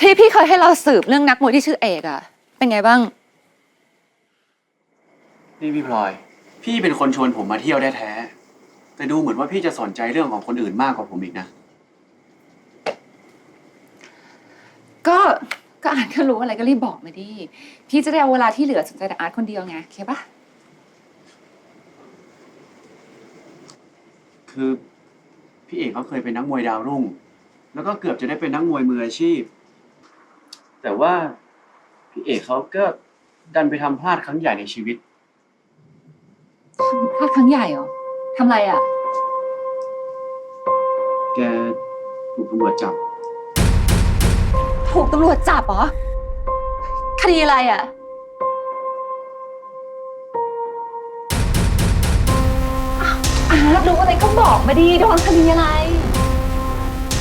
ที่พี่เคยให้เราสืบเรื่องนักมวยที่ชื่อเอกอะเป็นไงบ้าง นี่พี่พลอย พี่เป็นคนชวนผมมาเที่ยวแท้ๆแต่ดูเหมือนว่าพี่จะสนใจเรื่องของคนอื่นมากกว่าผมอีกนะ ก็ก็อาร์ตก็รู้อะไรก็รีบบอกมาดิ พี่จะได้เอาเวลาที่เหลือสนใจแต่อาร์ตคนเดียวไงโอเคปะคือ พี่เอกเขาเคยเป็นนักมวยดาวรุ่ง แล้วก็เกือบจะได้เป็นนักมวยมืออาชีพ แต่ว่าพี่เอกเขาก็ดันไปทำพลาดครั้งใหญ่ในชีวิต พลาดครั้งใหญ่เหรอทำไรอะแกถูกตำรวจจับ ถูกตำรวจจับเหรอ คดีอะไรอะอ้าวอาร์ตรู้อะไรก็บอกมาดีโดนคดีอะไร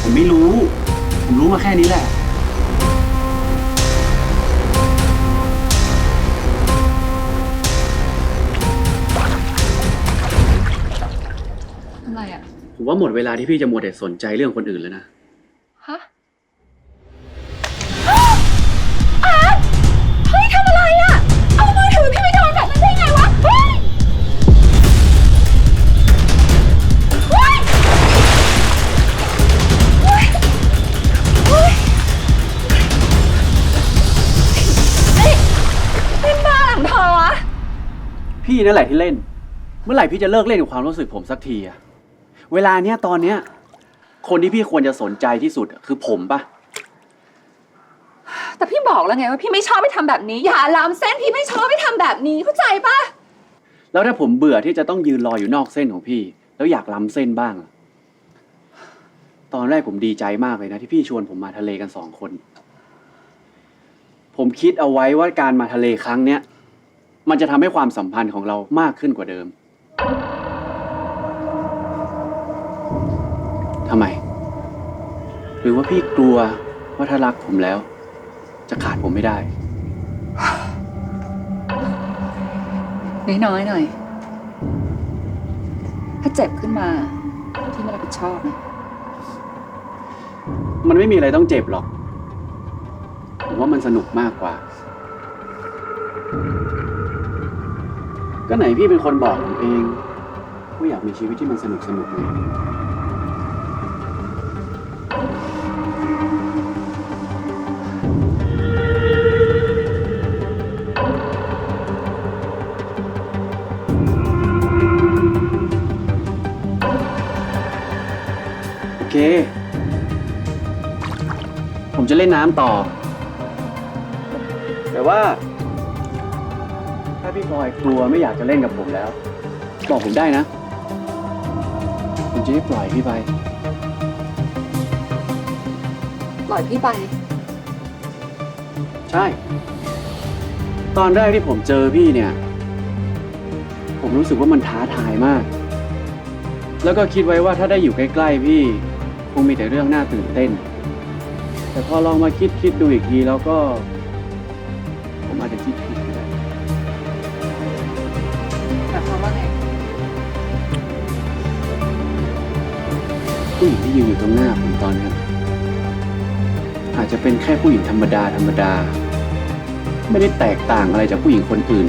ผมไม่รู้ ผมรู้มาแค่นี้แหละ ว่าหมดเวลาที่พี่จะมัวแต่สนใจเรื่องคนอื่นแล้วนะ ฮะอาร์ตเฮ้ยทำอะไรอะเอามือถือพี่ไปโดนแบบนั้นได้ไงวะ เฮ้ยเฮ้ยเฮ้ยเฮ้ยนี่เป็นบ้าหลังเธอวะ พี่นั่นแหละที่เล่น เมื่อไหร่พี่จะเลิกเล่นกับความรู้สึกผมสักทีอะ เวลาเนี้ยตอนเนี้ย คนที่พี่ควรจะสนใจที่สุดคือผมปะแต่พี่บอกแล้วไงว่าพี่ไม่ชอบไปทำแบบนี้ อย่าล้ำเส้นพี่ไม่ชอบไปทำแบบนี้เข้าใจปะแล้วถ้าผมเบื่อที่จะต้องยืนรออยู่นอกเส้นของพี่ แล้วอยากล้ำเส้นบ้างอะตอนแรกผมดีใจมากเลยนะที่พี่ชวนผมมาทะเลกันสองคน ผมคิดเอาไว้ว่าการมาทะเลครั้งเนี้ยมันจะทำให้ความสัมพันธ์ของเรามากขึ้นกว่าเดิม ทำไม หรือว่าพี่กลัวว่าถ้ารักผมแล้ว จะขาดผมไม่ได้ น้อยๆหน่อย ถ้าเจ็บขึ้นมาพี่ไม่รับผิดชอบนะมันไม่มีอะไรต้องเจ็บหรอก ผมว่ามันสนุกมากกว่า ก็ไหนพี่เป็นคนบอกผมเองว่าอยากมีชีวิตที่มันสนุกสนุกไง เค ผมจะเล่นน้ำต่อ แต่ว่า ถ้าพี่พลอยกลัวไม่อยากจะเล่นกับผมแล้ว บอกผมได้นะ ผมจะได้ปล่อยพี่ไป ปล่อยพี่ไป ใช่ ตอนแรกที่ผมเจอพี่เนี่ย ผมรู้สึกว่ามันท้าทายมาก แล้วก็คิดไว้ว่าถ้าได้อยู่ใกล้ ๆ พี่ค งมีแต่เรื่องน่าตื่นเต้น แต่พอลองมาคิดคิดดูอีกทีแล้วก็ ผมอาจจะคิดผิดก็ได้หมายความว่าไงผู้หญิงที่ยืนอยู่ตรงหน้าผมตอนเนี้ยอาจจะเป็นแค่ผู้หญิงธรรมดาธรรมดา ไม่ได้แตกต่างอะไรจากผู้หญิงคนอื่น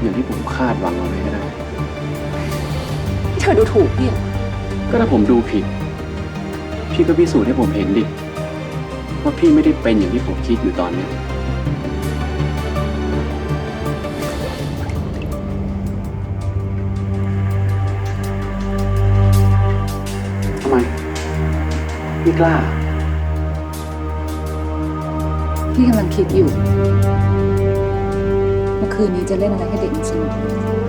อย่างที่ผมคาดหวังเอาไว้ก็ได้ที่เธอดูถูกพี่เหรอก็ถ้าผมดูผิด พี่ก็พิสูจน์ให้ผมเห็นดิ ว่าพี่ไม่ได้เป็นอย่างที่ผมคิดอยู่ตอนเนี้ย ทำไม ไม่กล้า พี่กำลังคิดอยู่ เมื่อคืนนี้จะเล่นอะไรให้เด็กมันสนุก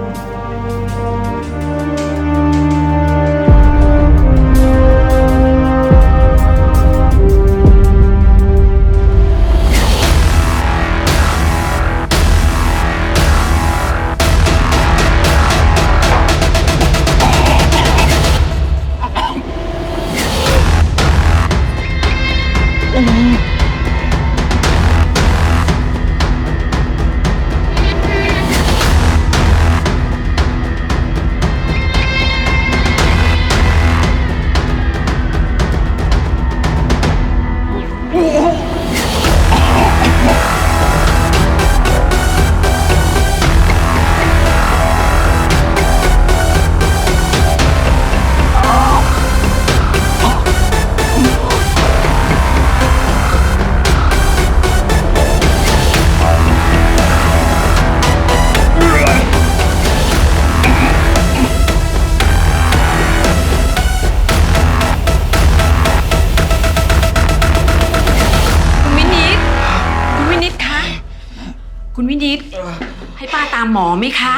าตามหมอไหมคะ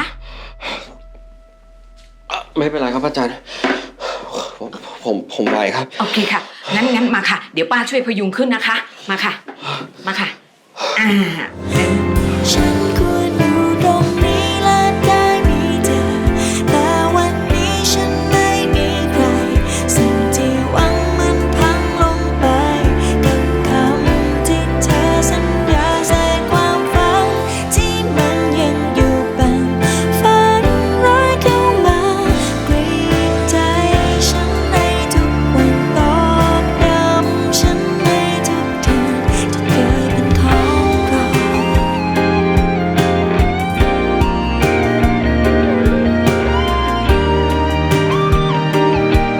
ไม่เป็นไรครับอาจารย์ผมผมผมไหวครับ โอเคค่ะ งั้นงั้นมาค่ะ เดี๋ยวป้าช่วยพยุงขึ้นนะคะ มาค่ะ มาค่ะ อ่า